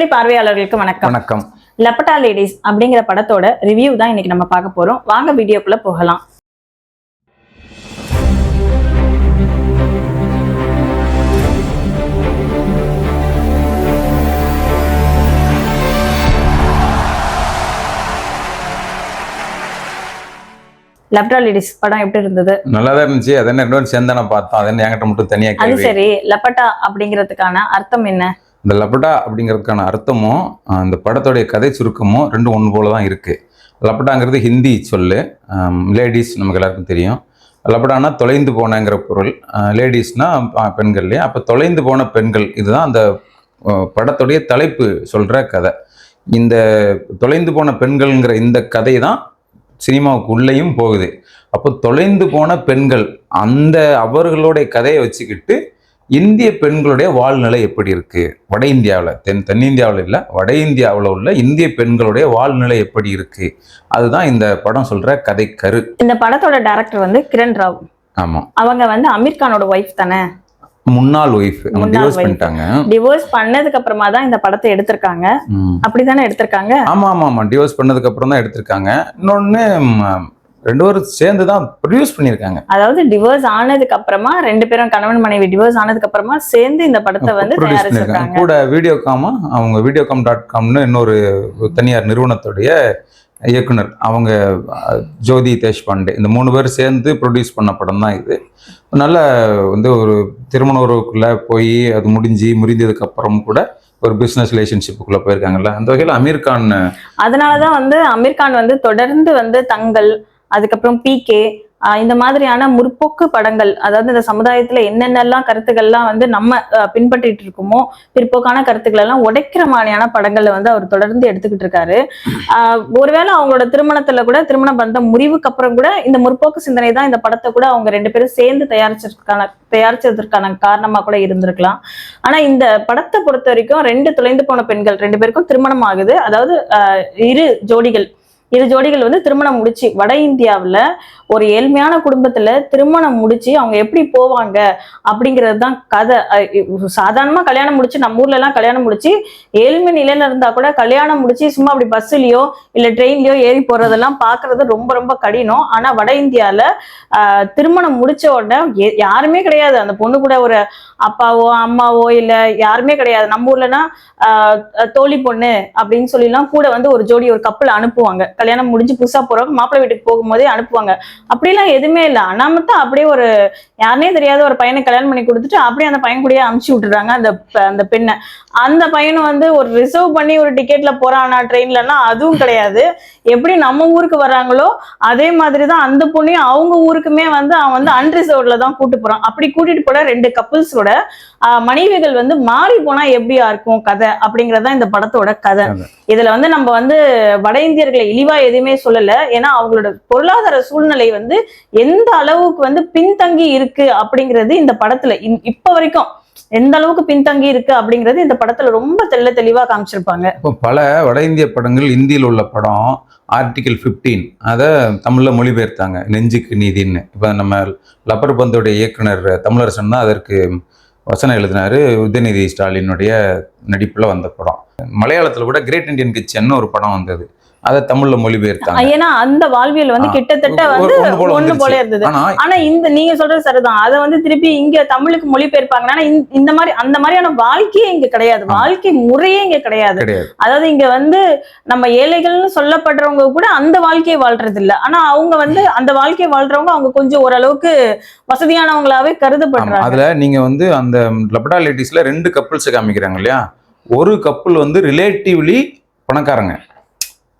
தினவெளி பார்வையாளர்களுக்கு வணக்கம். வணக்கம். லப்பட்டா லேடிஸ் அப்படிங்கிற படத்தோட ரிவ்யூ தான் இன்னைக்கு நம்ம பார்க்க போறோம். வாங்க வீடியோக்குள்ள போகலாம். லப்பட்டா லேடிஸ் படம் எப்படி இருந்தது? நல்லா தான் இருந்துச்சு. அது என்ன ரெண்டு சேர்ந்து நான் பார்த்தோம். அது என்ன என்கிட்ட மட்டும் தனியா அது சரி. லப்பட்டா அப்படிங்கிறதுக்கான அர்த்தம் என்ன? இந்த லபடா அப்படிங்கிறதுக்கான அர்த்தமும் அந்த இந்த படத்துடைய கதை சுருக்கமும் ரெண்டும் ஒன்று போல தான் இருக்குது லபடாங்கிறது ஹிந்தி சொல்லு லேடிஸ் நமக்கு எல்லாருக்கும் தெரியும். லபடானா தொலைந்து போனங்கிற பொருள் லேடிஸ்னா பெண்கள் இல்லையா? அப்போ தொலைந்து போன பெண்கள் இதுதான் அந்த படத்துடைய தலைப்பு சொல்கிற கதை. இந்த தொலைந்து போன பெண்கள்ங்கிற இந்த கதை தான் சினிமாவுக்கு உள்ளேயும் போகுது. அப்போ தொலைந்து போன பெண்கள் அந்த அவர்களுடைய கதையை வச்சுக்கிட்டு இந்திய பெண்களுடைய வாழ்நிலை எப்படி இருக்கு? வட இந்தியாவில் தென் தென்னிந்தியாவில் இல்லை வட இந்தியாவில் உள்ள இந்திய பெண்களுடைய வாழ்நிலை எப்படி இருக்கு? அதுதான் இந்த படம் சொல்ற கதை கரு. இந்த படத்தோட டைரக்டர் வந்து கிரண் ராவ். ஆமாம் அவங்க வந்து அமீர் கானோட ஒய்ஃப் தானே? முன்னாள் ஒய்ஃப் டிவோர்ஸ். பண்ணிட்டாங்க. டிவோர்ஸ் பண்ணதுக்கு அப்புறமா தான் இந்த படத்தை எடுத்திருக்காங்க. அப்படிதானே எடுத்திருக்காங்க? ஆமா ஆமா ஆமா. டிவோர்ஸ் பண்ணதுக்கு அப்புறம் தான் எடுத்திருக்காங்க. இன்னொன்னு ரெண்டு பேரும் சேர்ந்து தான் ப்ரொடியூஸ் பண்ணியிருக்காங்க. அதாவது டிவோர்ஸ் ஆனதுக்கு அப்புறமா ரெண்டு பேரும் கணவன் மனைவி டிவோர்ஸ் ஆனதுக்கு அப்புறமா சேர்ந்து இந்த படத்தை வந்து தயாரிச்சிருக்காங்க. கூட வீடியோகாமா அவங்க வீடியோகாம் டாட் காம்னு இன்னொரு தனியார் நிறுவனத்துடைய இயக்குனர் அவங்க ஜோதி தேஷ்பாண்டே. இந்த மூணு பேர் சேர்ந்து ப்ரொடியூஸ் பண்ண படம் தான் இது. நல்ல வந்து ஒரு திருமண உறவுக்குள்ள போய் அது முடிஞ்சு முறிந்ததுக்கு அப்புறம் கூட ஒரு பிஸ்னஸ் ரிலேஷன்ஷிப்புக்குள்ள போயிருக்காங்கல்ல. அந்த வகையில் அமீர் கான் அதனாலதான் வந்து அமீர் கான் வந்து தொடர்ந்து வந்து தங்கள் அதுக்கப்புறம் பிகே இந்த மாதிரியான முற்போக்கு படங்கள் அதாவது இந்த சமுதாயத்துல என்னென்னலாம் கருத்துக்கள்லாம் வந்து நம்ம பின்பற்றிட்டு இருக்கோமோ பிற்போக்கான கருத்துக்கள் எல்லாம் உடைக்கிற மாதிரியான படங்களை வந்து அவர் தொடர்ந்து எடுத்துக்கிட்டு இருக்காரு. ஒருவேளை அவங்களோட திருமணத்துல கூட திருமண பந்தம் முறிவுக்கு அப்புறம் கூட இந்த முற்போக்கு சிந்தனை தான் இந்த படத்தை கூட அவங்க ரெண்டு பேரும் சேர்ந்து தயாரிச்சிருக்கான தயாரிச்சதற்கான காரணமா கூட இருந்திருக்கலாம். ஆனா இந்த படத்தை பொறுத்த வரைக்கும் ரெண்டு தொலைந்து போன பெண்கள் ரெண்டு பேருக்கும் திருமணம் ஆகுது. அதாவது இரு ஜோடிகள் இரு ஜோடிகள் வந்து திருமணம் முடிச்சு வட இந்தியாவுல ஒரு ஏழ்மையான குடும்பத்துல திருமணம் முடிச்சு அவங்க எப்படி போவாங்க அப்படிங்கிறது தான் கதை அஹ் சாதாரணமா கல்யாணம் முடிச்சு நம்ம ஊர்ல எல்லாம் கல்யாணம் முடிச்சு ஏழ்மை நிலையில இருந்தா கூட கல்யாணம் முடிச்சு சும்மா அப்படி பஸ்லயோ இல்ல ட்ரெயின்லயோ ஏறி போறதெல்லாம் பாக்குறது ரொம்ப ரொம்ப கடினம். ஆனா வட இந்தியால ஆஹ், திருமணம் முடிச்ச உடனே யாருமே கிடையாது. அந்த பொண்ணு கூட ஒரு அப்பாவோ அம்மாவோ இல்ல யாருமே கிடையாது. நம்ம ஊர்லனா ஆஹ், தோழி பொண்ணு அப்படின்னு சொல்லிலாம் கூட வந்து ஒரு ஜோடி ஒரு கப்பல் அனுப்புவாங்க. கல்யாணம் முடிஞ்சு புதுசா போறவங்க மாப்பிள்ளை வீட்டுக்கு போகும்போதே அனுப்புவாங்க. அப்படிலாம் எதுவுமே இல்லை. அனாமத்தா அப்படியே ஒரு யாருனே தெரியாத ஒரு பையனை கல்யாணம் பண்ணி கொடுத்துட்டு அப்படியே அந்த பையன் கூடயே அமுச்சு விட்டுறாங்க அந்த அந்த பெண்ணை. அந்த பையனும் வந்து ஒரு ரிசர்வ் பண்ணி ஒரு டிக்கெட்ல போறானா. ட்ரெயின்லன்னா அதுவும் கிடையாது. எப்படி நம்ம ஊருக்கு வர்றாங்களோ அதே மாதிரி தான் அந்த பொண்ணையும் அவங்க ஊருக்குமே வந்து அவன் வந்து அன்ரிசர்வ்ட்ல தான் கூட்டு போறான். அப்படி கூட்டிட்டு போன ரெண்டு கப்புள்ஸோட மனைவிகள் வந்து மாறி போனா எப்படியா இருக்கும் கதை அப்படிங்கறதுதான் இந்த படத்தோட கதை. இதுல வந்து நம்ம வந்து வட இந்தியர்களை இழிவா எதுவுமே சொல்லல. ஏன்னா அவங்களோட பொருளாதார சூழ்நிலை வந்து எந்த அளவுக்கு வந்து பின்தங்கி இருக்கு அப்படிங்கிறது இந்த படத்துல இப்ப வரைக்கும் எந்த அளவுக்கு பின்தங்கி இருக்கு அப்படிங்கிறது இந்த படத்துல ரொம்ப தெள்ள தெளிவா காமிச்சிருப்பாங்க. இப்போ பல வட இந்திய படங்கள் இந்தியில் உள்ள படம் ஆர்டிகிள் 15 அதை தமிழில் மொழிபெயர்த்தாங்க. நெஞ்சுக்கு நீதின்னு. இப்போ நம்ம லப்பர் பந்தோடைய இயக்குனர் தமிழரசன் தான் அதற்கு வசனம் எழுதினாரு. உதயநிதி ஸ்டாலினுடைய நடிப்பில் வந்த படம். மலையாளத்தில் கூட கிரேட் இந்தியன் கிச்சன் ஒரு படம் வந்தது. அதை தமிழில் மொழிபெயர்த்தாங்க. ஏன்னா அந்த வாழ்வியல் வந்து கிட்டத்தட்ட வந்து ஒண்ணு போல. இருந்தது. ஆனா இந்த நீங்க சொல்றது சரிதான். அதை வந்து திருப்பி இங்க தமிழுக்கு மொழிபெயர்ப்பாங்க ஆனா இந்த- மாதிரி அந்த மாதிரியான வாழ்க்கையே இங்க கிடையாது. வாழ்க்கை முறையே இங்க கிடையாது. அதாவது இங்க வந்து நம்ம ஏழைகள்னு சொல்லப்படுறவங்க கூட அந்த வாழ்க்கையை வாழ்றது இல்ல ஆனா அவங்க வந்து அந்த வாழ்க்கையை வாழ்றவங்க அவங்க கொஞ்சம் ஓரளவுக்கு வசதியானவங்களாவே கருதப்படுறாங்க. அதுல நீங்க வந்து அந்த லபடா லேடிஸ்ல ரெண்டு கப்புள்ஸ் காமிக்கிறாங்க இல்லையா? ஒரு கப்புள் வந்து ரிலேட்டிவ்லி பணக்காரங்க.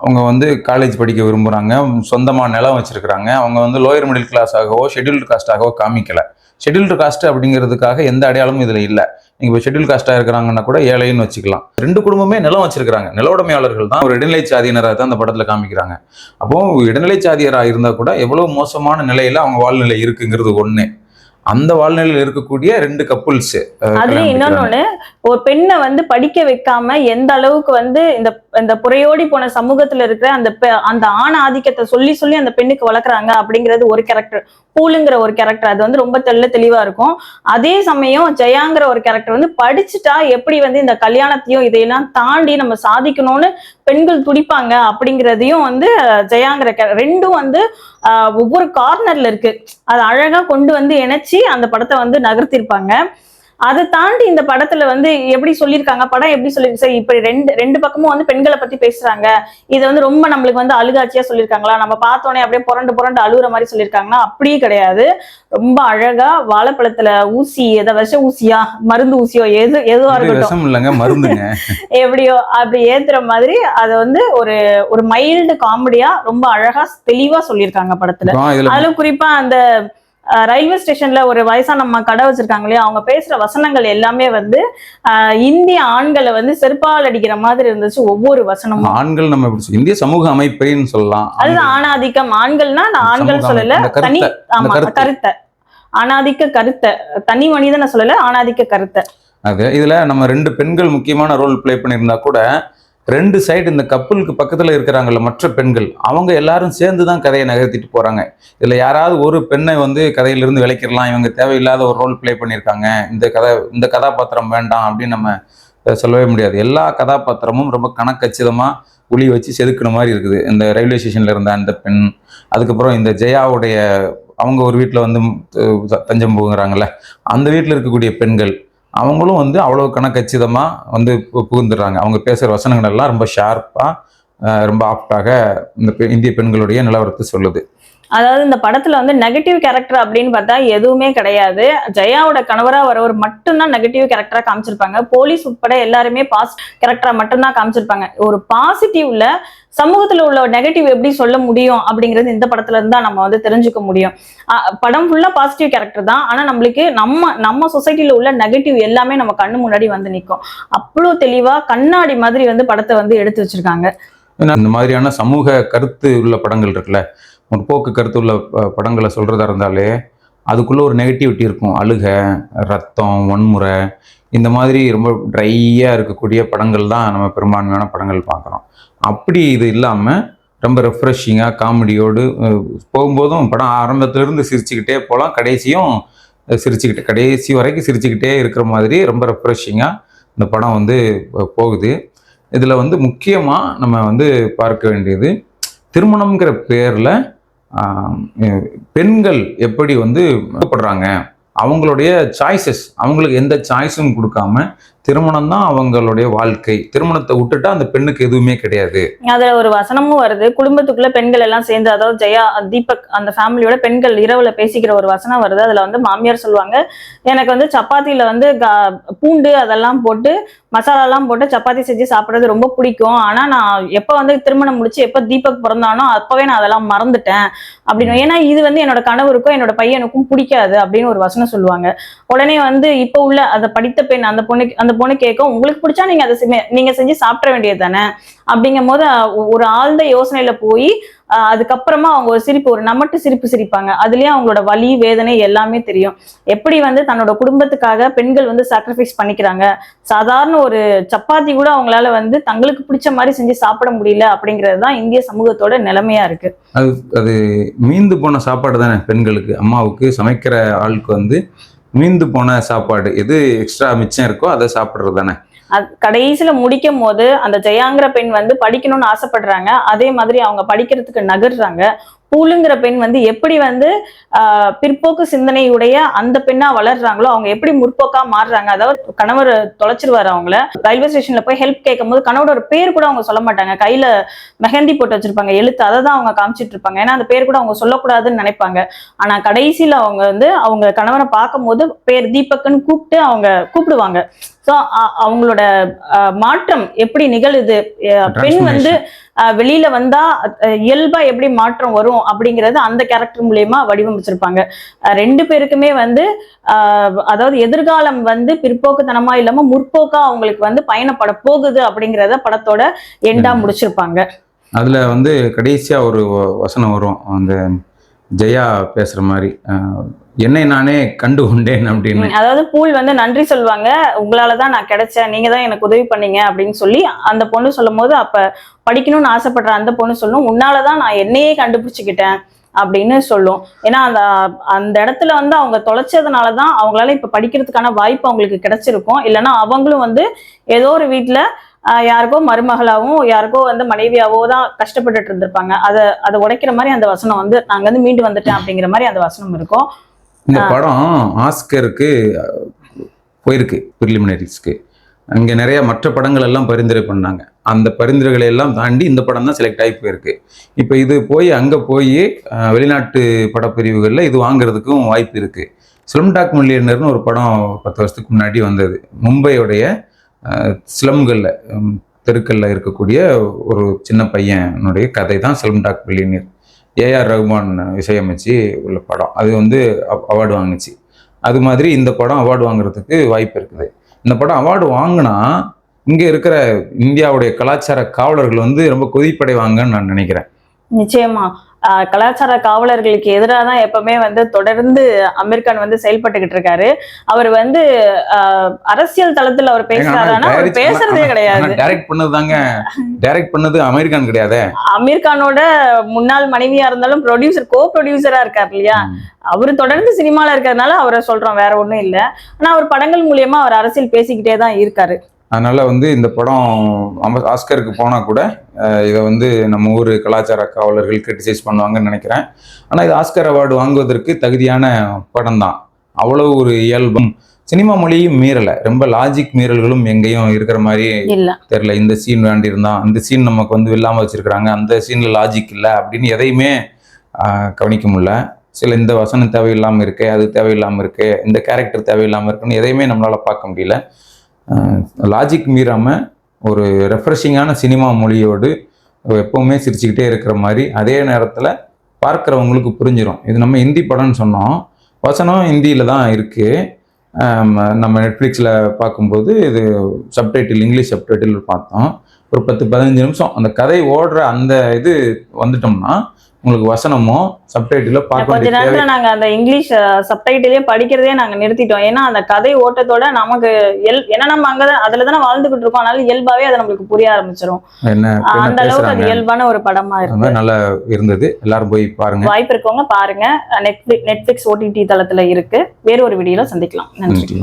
அவங்க வந்து காலேஜ் படிக்க விரும்புறாங்க. சொந்தமா நிலம் வச்சிருக்கிறாங்க. அவங்க வந்து லோயர் மிடில் கிளாஸ் ஆகவோ ஷெட்யூல்டு காஸ்டாகவோ காமிக்கல. ஷெட்யூல்டு காஸ்ட் அப்படிங்கிறதுக்காக எந்த அடையாளமும் இதுல இல்ல. நீங்க இப்போ ஷெட்யூல் காஸ்டா இருக்கிறாங்கன்னா கூட ஏழைன்னு வச்சுக்கலாம். ரெண்டு குடும்பமே நிலம் வச்சிருக்காங்க நில உடைமையாளர்கள் தான் ஒரு இடைநிலை சாதியினரை தான் அந்த படத்துல காமிக்கிறாங்க. அப்போ இடைநிலை சாதியரா இருந்தா கூட எவ்வளவு மோசமான நிலையில அவங்க வாழ்நிலை இருக்குங்கிறது ஒண்ணு. அந்த வாழ்நிலையில் இருக்கக்கூடிய ரெண்டு கப்புள்ஸ் இன்னொன்னு ஒரு பெண்ணை வந்து படிக்க வைக்காம எந்த அளவுக்கு வந்து இந்த இந்த புறையோடி போன சமூகத்துல இருக்கிற அந்த பெ- அந்த ஆண ஆதிக்கத்தை சொல்லி சொல்லி அந்த பெண்ணுக்கு வளர்க்குறாங்க அப்படிங்கிறது ஒரு கேரக்டர் பூலுங்கிற ஒரு கேரக்டர் அது வந்து ரொம்ப தெள்ள தெளிவா இருக்கும். அதே சமயம் ஜெயாங்கிற ஒரு கேரக்டர் வந்து படிச்சுட்டா எப்படி வந்து இந்த கல்யாணத்தையும் இதையெல்லாம் தாண்டி நம்ம சாதிக்கணும்னு பெண்கள் துடிப்பாங்க அப்படிங்கிறதையும் வந்து ஜெயாங்கிற ரெண்டும் வந்து ஒவ்வொரு கார்னர்ல இருக்கு. அது அழகா கொண்டு வந்து இணைச்சி அந்த படத்தை வந்து நகர்த்திருப்பாங்க. அதை தாண்டி இந்த படத்துல வந்து எப்படி சொல்லியிருக்காங்க படம் எப்படி சொல்லிருக்கு சரி இப்ப ரெண்டு ரெண்டு பக்கமும் வந்து பெண்களை பத்தி பேசுறாங்க. இதை வந்து ரொம்ப நம்மளுக்கு வந்து அழுகாட்சியா சொல்லியிருக்காங்களா? நம்ம பார்த்தோன்னே அப்படியே புரண்டு புரண்டு அழுகுற மாதிரி சொல்லியிருக்காங்கன்னா அப்படியே கிடையாது. ரொம்ப அழகா வாழைப்பழத்துல ஊசி எதை விஷ ஊசியா மருந்து ஊசியோ எது எதுவா இருக்கட்டும். எப்படியோ அப்படி ஏத்துற மாதிரி அதை வந்து ஒரு ஒரு மைல்டு காமெடியா ரொம்ப அழகா தெளிவா சொல்லியிருக்காங்க படத்துல. அதிலும் குறிப்பா அந்த ரயில்வே ஸ்டேஷன்ல ஒரு வயசான அம்மா கடை வச்சிருக்காங்க இல்லையா? அவங்க பேசுற வசனங்கள் எல்லாமே வந்து இந்திய ஆண்களை வந்து செருப்பால் அடிக்கிற மாதிரி இருந்துச்சு ஒவ்வொரு வசனமும். ஆண்கள் நம்ம இந்திய சமூக அமைப்புன்னு சொல்லலாம். அதுதான் ஆணாதிக்கம். ஆண்கள்னா நான் ஆண்கள் சொல்லல தனி ஆமா கருத்து. ஆணாதிக்க கருத்தை. தனி மனிதனை சொல்லல ஆணாதிக்க கருத்தை. அது இதுல நம்ம ரெண்டு பெண்கள் முக்கியமான ரோல் ப்ளே பண்ணியிருந்தா கூட ரெண்டு சைடு இந்த கப்பலுக்கு பக்கத்தில் இருக்கிறாங்கல்ல மற்ற பெண்கள் அவங்க எல்லாரும் சேர்ந்து தான் கதையை நகர்த்திட்டு போகிறாங்க இதில் யாராவது ஒரு பெண்ணை வந்து கதையிலிருந்து விளைக்கிறலாம் இவங்க தேவையில்லாத ஒரு ரோல் ப்ளே பண்ணியிருக்காங்க இந்த கதை இந்த கதாபாத்திரம் வேண்டாம் அப்படின்னு நம்ம சொல்லவே முடியாது. எல்லா கதாபாத்திரமும் ரொம்ப கணக்கச்சிதமாக உளி வச்சு செதுக்குன மாதிரி இருக்குது. இந்த ரயில்வே ஸ்டேஷனில் இருந்த அந்த பெண் அதுக்கப்புறம் இந்த ஜெயாவுடைய அவங்க ஒரு வீட்டில் வந்து தஞ்சம் புகுங்கிறாங்கல்ல அந்த வீட்டில் இருக்கக்கூடிய பெண்கள் அவங்களும் வந்து அவ்வளோ கணக்கச்சிதமாக வந்து பு- புகுந்துடுறாங்க. அவங்க பேசுகிற வசனங்கள் எல்லாம் ரொம்ப ஷார்ப்பாக ரொம்ப ஆப்டாக இந்த பெ- இந்திய பெண்களுடைய நிலவரத்தை சொல்லுது. அதாவது இந்த படத்துல வந்து நெகட்டிவ் கேரக்டர் அப்படின்னு பார்த்தா எதுவுமே கிடையாது. ஜெயாவோட கணவரா வரவர் மட்டும்தான் நெகட்டிவ் கேரக்டரா காமிச்சிருப்பாங்க. போலீஸ் உட்பட எல்லாருமே பாஸ் கேரக்டரா மட்டும்தான் காமிச்சிருப்பாங்க. ஒரு பாசிட்டிவ்ல சமூகத்துல உள்ள நெகட்டிவ் எப்படி சொல்ல முடியும் அப்படிங்கிறது இந்த படத்துல இருந்து தான் நம்ம வந்து தெரிஞ்சுக்க முடியும். படம் ஃபுல்லா பாசிட்டிவ் கேரக்டர் தான். ஆனா நம்மளுக்கு நம்ம நம்ம சொசைட்டில உள்ள நெகட்டிவ் எல்லாமே நம்ம கண்ணு முன்னாடி வந்து நிற்கும் அவ்வளோ தெளிவா கண்ணாடி மாதிரி வந்து படத்தை வந்து எடுத்து வச்சிருக்காங்க. இந்த மாதிரியான சமூக கருத்து உள்ள படங்கள் இருக்குல்ல முற்போக்கு கருத்து உள்ள ப- படங்களை சொல்கிறதா இருந்தாலே அதுக்குள்ளே ஒரு நெகட்டிவிட்டி இருக்கும். அழுக ரத்தம் வன்முறை இந்த மாதிரி ரொம்ப ட்ரையாக இருக்கக்கூடிய படங்கள் தான் நம்ம பெரும்பான்மையான படங்கள் பார்க்குறோம். அப்படி இது இல்லாமல் ரொம்ப ரெஃப்ரெஷிங்காக காமெடியோடு போகும்போதும் படம் ஆரம்பத்திலிருந்து சிரிச்சுக்கிட்டே போகலாம் கடைசியும் சிரிச்சுக்கிட்டு சிரிச்சுக்கிட்டே கடைசி வரைக்கும் சிரிச்சுக்கிட்டே இருக்கிற மாதிரி ரொம்ப ரெஃப்ரெஷிங்காக இந்த படம் வந்து போகுது. இதில் வந்து முக்கியமாக நம்ம வந்து பார்க்க வேண்டியது திருமணம்ங்கிற பேரில் பெண்கள் எப்படி வந்து படுறாங்க அவங்களுடைய சாய்ஸஸ் அவங்களுக்கு எந்த சாய்ஸும் கொடுக்காம திருமணம் தான் அவங்களுடைய வாழ்க்கை. திருமணத்தை விட்டுட்டா அந்த பெண்ணுக்கு எதுவுமே கிடையாது. அதுல ஒரு வசனமும் வருது. குடும்பத்துக்குள்ள பெண்கள் எல்லாம் சேர்ந்து அதாவது ஜெயா தீபக் அந்த ஃபேமிலியோட பெண்கள் இரவுல பேசிக்கிற ஒரு வசனம் வருது. அதுல வந்து மாமியார் சொல்லுவாங்க எனக்கு வந்து சப்பாத்தியில வந்து பூண்டு அதெல்லாம் போட்டு மசாலாலாம் போட்டு சப்பாத்தி செஞ்சு சாப்பிட்றது ரொம்ப பிடிக்கும். ஆனா நான் எப்ப வந்து திருமணம் முடிச்சு எப்ப தீபக் பிறந்தானோ அப்பவே நான் அதெல்லாம் மறந்துட்டேன். அப்படின்னு. ஏன்னா இது வந்து என்னோட கணவருக்கும் என்னோட பையனுக்கும் பிடிக்காது அப்படின்னு ஒரு வசனம் சொல்லுவாங்க. உடனே வந்து இப்போ உள்ள அதை படித்த பெண் அந்த பொண்ணுக்கு அந்த பொண்ணு கேட்கும். உங்களுக்கு பிடிச்சா நீங்க அதை நீங்க செஞ்சு சாப்பிட வேண்டியது தானே? அப்படிங்கும் போது ஒரு ஆழ்ந்த யோசனையில போய் அதுக்கப்புறமா அவங்க ஒரு சிரிப்பு ஒரு நமட்டு சிரிப்பு சிரிப்பாங்க. அதுலயே அவங்களோட வலி வேதனை எல்லாமே தெரியும். எப்படி வந்து தன்னோட குடும்பத்துக்காக பெண்கள் வந்து சாக்ரிஃபைஸ் பண்ணிக்கிறாங்க? சாதாரண ஒரு சப்பாத்தி கூட அவங்களால வந்து தங்களுக்கு பிடிச்ச மாதிரி செஞ்சு சாப்பிட முடியல அப்படிங்கிறது தான் இந்திய சமூகத்தோட நிலைமையா இருக்கு. அது அது மீந்து போன சாப்பாடு தானே பெண்களுக்கு. அம்மாவுக்கு சமைக்கிற ஆளுக்கு வந்து மீந்து போன சாப்பாடு எது எக்ஸ்ட்ரா மிச்சம் இருக்கோ அதை சாப்பிட்றது தானே? அது கடைசியில முடிக்கும் போது அந்த ஜெயாங்கிற பெண் வந்து படிக்கணும்னு ஆசைப்படுறாங்க. அதே மாதிரி அவங்க படிக்கிறதுக்கு நகர்றாங்க. பூலுங்கிற பெண் வந்து எப்படி வந்து பிற்போக்கு சிந்தனையுடைய அந்த பெண்ணா வளர்றாங்களோ அவங்க எப்படி முற்போக்கா மாறுறாங்க அதாவது கணவர் தொலைச்சிருவாரு அவங்கள. ரயில்வே ஸ்டேஷன்ல போய் ஹெல்ப் கேட்கும் போது கணவரோட பேர் கூட அவங்க சொல்ல மாட்டாங்க. கையில மெஹந்தி போட்டு வச்சிருப்பாங்க எழுத்து அதை தான் அவங்க காமிச்சிட்டு இருப்பாங்க. ஏன்னா அந்த பேர் கூட அவங்க சொல்லக்கூடாதுன்னு நினைப்பாங்க. ஆனா கடைசியில அவங்க வந்து அவங்க கணவரை பார்க்கும்போது பேர் தீபக்னு கூப்பிட்டு அவங்க கூப்பிடுவாங்க. ஸோ அவங்களோட மாற்றம் எப்படி நிகழுது? பெண் வந்து வெளியில வந்தா இயல்பா எப்படி மாற்றம் வரும் அப்படிங்கறது அந்த கேரக்டர் மூலியமா வடிவமைச்சிருப்பாங்க. ரெண்டு பேருக்குமே வந்து அதாவது எதிர்காலம் வந்து பிற்போக்குத்தனமா இல்லாம முற்போக்கா அவங்களுக்கு வந்து பயணப்பட போகுது அப்படிங்கறத படத்தோட எண்டா முடிச்சிருப்பாங்க. அதில் வந்து கடைசியாக ஒரு வசனம் வரும். அந்த ஜெயா பேசுற மாதிரி என்னை நானே கண்டு கொண்டேன் அப்படின்னு அதாவது பூல் வந்து நன்றி சொல்லுவாங்க. உங்களால தான் நான் கிடைச்சேன். நீங்க தான் எனக்கு உதவி பண்ணீங்க அப்படின்னு சொல்லி அந்த பொண்ணு சொல்லும் போது அப்ப படிக்கணும்னு ஆசைப்படுற அந்த பொண்ணு சொல்லும் உன்னால தான் நான் என்னையே கண்டுபிடிச்சுக்கிட்டேன் அப்படின்னு சொல்லும். ஏன்னா அந்த அந்த இடத்துல வந்து அவங்க தொலைச்சதுனால தான் அவங்களால இப்போ படிக்கிறதுக்கான வாய்ப்பு அவங்களுக்கு கிடைச்சிருக்கும். இல்லைன்னா அவங்களும் வந்து ஏதோ ஒரு வீட்டில் யாருக்கோ மருமகளாவும் யாருக்கோ வந்து மனைவியாவோ தான் கஷ்டப்பட்டுட்டு இருந்திருப்பாங்க. அதை அதை உடைக்கிற மாதிரி அந்த வசனம் வந்து நாங்க வந்து மீண்டு வந்துட்டேன் அப்படிங்கிற மாதிரி அந்த வசனம் இருக்கும். இந்த படம் ஆஸ்கருக்கு போயிருக்கு ப்ரிலிமினரிஸ்க்கு. அங்கே நிறைய மற்ற படங்கள் எல்லாம் பரிந்துரை பண்ணாங்க. அந்த பரிந்துரைகளை எல்லாம் தாண்டி இந்த படம் தான் செலக்ட் ஆகி போயிருக்கு. இப்போ இது போய் அங்கே போய் வெளிநாட்டு படப்பிரிவுகளில் இது வாங்குறதுக்கும் வாய்ப்பு இருக்குது ஸ்லம் மில்லியனர்னு ஒரு படம் பத்து வருஷத்துக்கு முன்னாடி வந்தது. மும்பையுடைய ஸ்லம்களில் தெருக்களில் இருக்கக்கூடிய ஒரு சின்ன பையனுடைய கதை தான் Slumdog Billionaire A R Rahman இசையமைச்சு உள்ள படம். அது வந்து அவார்டு வாங்குச்சு. அது மாதிரி இந்த படம் அவார்டு வாங்குறதுக்கு வாய்ப்பு இருக்குது. இந்த படம் அவார்டு வாங்கினா இங்கே இருக்கிற இந்தியாவுடைய கலாச்சார காவலர்கள் வந்து ரொம்ப கொதிப்படைவாங்கன்னு நான் நினைக்கிறேன். நிச்சயமா. கலாச்சார காவலர்களுக்கு எதிராக தான் எப்பவுமே வந்து தொடர்ந்து அமீர் கான் வந்து செயல்பட்டுக்கிட்டு இருக்காரு. அவர் வந்து அரசியல் தளத்துல அவர் பேசுறாரு. ஆனா அவர் பேசுறதே கிடையாது. டைரக்ட் பண்ணது தாங்க டைரக்ட் பண்ணது அமெரிக்கான் கிடையாதே. அமீர் கானோட முன்னாள் மனைவியா இருந்தாலும் ப்ரொடியூசர் கோ ப்ரொடியூசரா இருக்கார் இல்லையா? அவரு தொடர்ந்து சினிமால இருக்கிறதுனால அவரை சொல்றோம் வேற ஒண்ணும் இல்ல. ஆனா அவர் படங்கள் மூலியமா அவர் அரசியல் பேசிக்கிட்டே தான் இருக்காரு. அதனால வந்து இந்த படம் ஆஸ்கருக்கு போனா கூட இதை வந்து நம்ம ஊர் கலாச்சார காவலர்கள் கிரிட்டிசைஸ் பண்ணுவாங்கன்னு நினைக்கிறேன். ஆனால் இது ஆஸ்கர் அவார்டு வாங்குவதற்கு தகுதியான படம் தான். அவ்வளோ ஒரு இயல்பும் சினிமா மொழியும் மீறலை. ரொம்ப லாஜிக் மீறல்களும் எங்கேயும் இருக்கிற மாதிரி தெரில இந்த சீன் வேண்டியிருந்தான். அந்த சீன் நமக்கு வந்து இல்லாமல் வச்சிருக்கிறாங்க. அந்த சீனில் லாஜிக் இல்லை அப்படின்னு எதையுமே கவனிக்க முடியல. சில இந்த வசனம் தேவையில்லாமல் இருக்கு அது தேவையில்லாமல் இருக்கு இந்த கேரக்டர் தேவையில்லாமல் இருக்குன்னு எதையுமே நம்மளால் பார்க்க முடியல. லாஜிக் மீறாமல் ஒரு ரெஃப்ரெஷிங்கான சினிமா மொழியோடு எப்போவுமே சிரிச்சுக்கிட்டே இருக்கிற மாதிரி அதே நேரத்தில் பார்க்குறவங்களுக்கு புரிஞ்சிடும் இது நம்ம ஹிந்தி படம்னு சொன்னோம். வசனம் ஹிந்தியில் தான் இருக்குது நம்ம நெட்ஃப்ளிக்ஸில் பார்க்கும்போது இது சப்டைட்டில் இங்கிலீஷ் சப்டைட்டில் பார்த்தோம். ஒரு பத்து பதினஞ்சு நிமிஷம் அந்த கதை ஓடுற அந்த இது வந்துட்டோம்னா உங்களுக்கு வசனமோ சப்டைட்டிலோ பார்க்க கொஞ்ச நேரத்துல நாங்க அந்த இங்கிலீஷ் சப்டைட்டிலே படிக்கிறதே நாங்க நிறுத்திட்டோம். ஏன்னா அந்த கதை ஓட்டத்தோட நமக்கு எல் ஏன்னா நம்ம அங்கதான் அதுல தானே வாழ்ந்துகிட்டு இருக்கோம். அதனால இயல்பாவே அது நம்மளுக்கு புரிய என்ன அந்த அளவுக்கு அது இயல்பான ஒரு படமா இருக்கு. நல்லா இருந்தது. எல்லாரும் போய் பாருங்க. வாய்ப்பு இருக்கவங்க பாருங்க. நெட்ஃபிளிக்ஸ் நெட்ஃபிளிக்ஸ் ஓடிடி தளத்துல இருக்கு. வேற ஒரு வீடியோல சந்திக்கலாம். நன்றி.